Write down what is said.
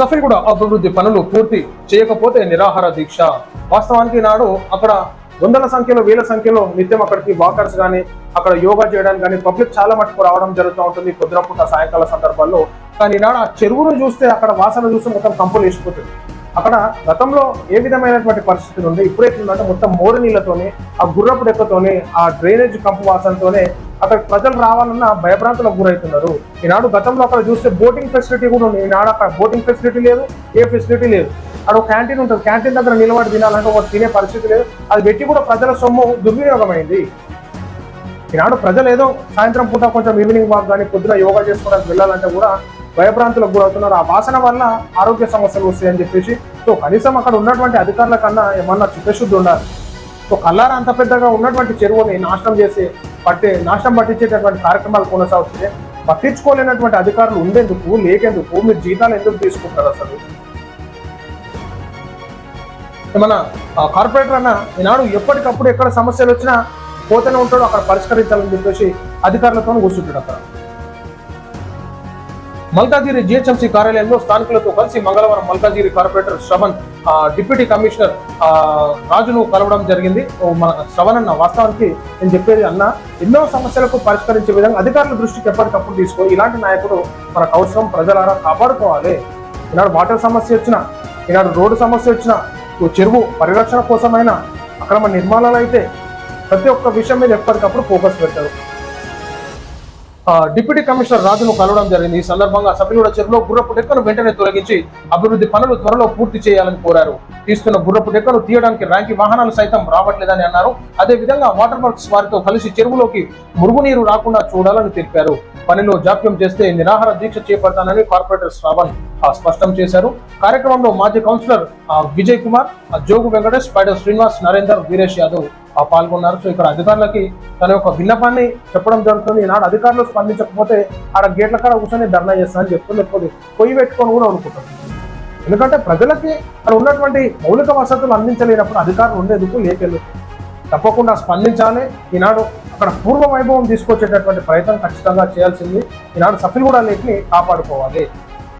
Shuffle కూడా అభివృద్ధి పనులు పూర్తి చేయకపోతే నిరాహార దీక్ష. వాస్తవానికి నాడు అక్కడ వందల సంఖ్యలో వేల సంఖ్యలో నిత్యం అక్కడికి వాకర్స్ కానీ అక్కడ యోగా చేయడానికి కానీ పబ్లిక్ చాలా మటుకు రావడం జరుగుతూ ఉంటుంది పొద్దున సాయంకాల సందర్భాల్లో. కానీ ఈనాడు ఆ చెరువును చూస్తే అక్కడ వాసన చూస్తే మొత్తం కంపులు వేసిపోతుంది. అక్కడ గతంలో ఏ విధమైనటువంటి పరిస్థితులు ఉంది ఇప్పుడు ఎట్లుందంటే మొత్తం మోరు నీళ్ళతోనే ఆ గుర్రపు డెక్కతోనే ఆ డ్రైనేజ్ కంపు వాసనతోనే అక్కడ ప్రజలు రావాలన్న భయభ్రాంతులకు గురవుతున్నారు. ఈనాడు గతంలో అక్కడ చూస్తే బోటింగ్ ఫెసిలిటీ కూడా ఉంది. ఈనాడు అక్కడ బోటింగ్ ఫెసిలిటీ లేదు ఏ ఫెసిలిటీ లేదు. అక్కడ ఒక క్యాంటీన్ ఉంటుంది. క్యాంటీన్ దగ్గర నిలబడి తినాలంటే ఒక తినే పరిస్థితి లేదు. అది పెట్టి కూడా ప్రజల సొమ్ము దుర్వినియోగమైంది. ఈనాడు ప్రజలు ఏదో సాయంత్రం పూట కొంచెం ఈవినింగ్ వాక్ కానీ పొద్దున యోగా చేసుకోవడానికి వెళ్ళాలంటే కూడా భయభ్రాంతులకు గురవుతున్నారు. ఆ వాసన వల్ల ఆరోగ్య సమస్యలు వస్తాయని చెప్పేసి సో కనీసం అక్కడ ఉన్నటువంటి అధికారుల కన్నా ఏమన్నా చిత్తశుద్ధి ఉండాలి. సో కల్లార అంత పెద్దగా ఉన్నటువంటి చెరువుని నాశనం చేసి పట్టే నాశనం పట్టించేటటువంటి కార్యక్రమాలు కొనసాగుతున్నాయి పట్టించుకోలేనటువంటి అధికారులు ఉండేందుకు లేకెందుకు మీరు జీతాలు ఎందుకు తీసుకుంటారు అసలు? మన కార్పొరేటర్ అన్న ఈనాడు ఎప్పటికప్పుడు ఎక్కడ సమస్యలు వచ్చినా పోతూనే ఉంటాడు అక్కడ పరిష్కరించాలని చెప్పేసి అధికారులతో కూర్చుంటాడు అక్కడ. మల్కాజిరి జిహెచ్ఎంసీ కార్యాలయంలో స్థానికులతో కలిసి మంగళవారం Malkajgiri corporator Shravan deputy commissioner రాజును కలవడం జరిగింది. ఓ మన శ్రవణ్ అన్న వాస్తవానికి నేను చెప్పేది అన్న ఎన్నో సమస్యలకు పరిష్కరించే విధంగా అధికారుల దృష్టికి ఎప్పటికప్పుడు తీసుకో ఇలాంటి నాయకుడు మనకు అవసరం ప్రజలారా కాపాడుకోవాలి. ఈనాడు వాటర్ సమస్య వచ్చినా ఈనాడు రోడ్డు సమస్య వచ్చినా ఓ చెరువు పరిరక్షణ కోసమైనా అక్రమ నిర్మాణాలు అయితే ప్రతి ఒక్క విషయం మీద ఎప్పటికప్పుడు ఫోకస్ పెట్టారు డిప్యూటీ కమిషనర్ రాజును కలవడం జరిగింది. ఈ సందర్భంగా సభ్యుల చెరువులో గుర్రపు డెక్కను వెంటనే తొలగించి అభివృద్ధి పనులు త్వరలో పూర్తి చేయాలని కోరారు. తీస్తున్న గుర్రపు డెక్కను తీయడానికి ర్యాంకి వాహనాలు సైతం రావట్లేదని అన్నారు. అదే విధంగా వాటర్ వర్క్స్ వారితో కలిసి చెరువులోకి మురుగునీరు రాకుండా చూడాలని తెలిపారు. పనిలో జాప్యం చేస్తే నిరాహార దీక్ష చేపడతానని కార్పొరేటర్ శ్రావణ్ స్పష్టం చేశారు. కార్యక్రమంలో మాజీ కౌన్సిలర్ విజయ్ కుమార్ జోగు వెంకటేష్ పైడ శ్రీనివాస్ నరేందర్ వీరేష్ యాదవ్ పాల్గొన్నారు. సో ఇక్కడ అధికారులకి తన యొక్క విన్నపాన్ని చెప్పడం జరుగుతుంది. ఈనాడు అధికారులు స్పందించకపోతే ఆడ గేట్ల కాడ కూర్చొని ధర్నా చేస్తానని చెప్తూ లేకపోతే పొయ్యి పెట్టుకొని కూడా అనుకుంటారు. ఎందుకంటే ప్రజలకి అక్కడ ఉన్నటువంటి మౌలిక వసతులు అందించలేనప్పుడు అధికారులు ఉండేందుకు లేకెళ్ళు. తప్పకుండా స్పందించాలి. ఈనాడు అక్కడ పూర్వ వైభవం తీసుకొచ్చేటటువంటి ప్రయత్నం ఖచ్చితంగా చేయాల్సింది. ఈనాడు సఫిల్ కూడా లేఖని కాపాడుకోవాలి.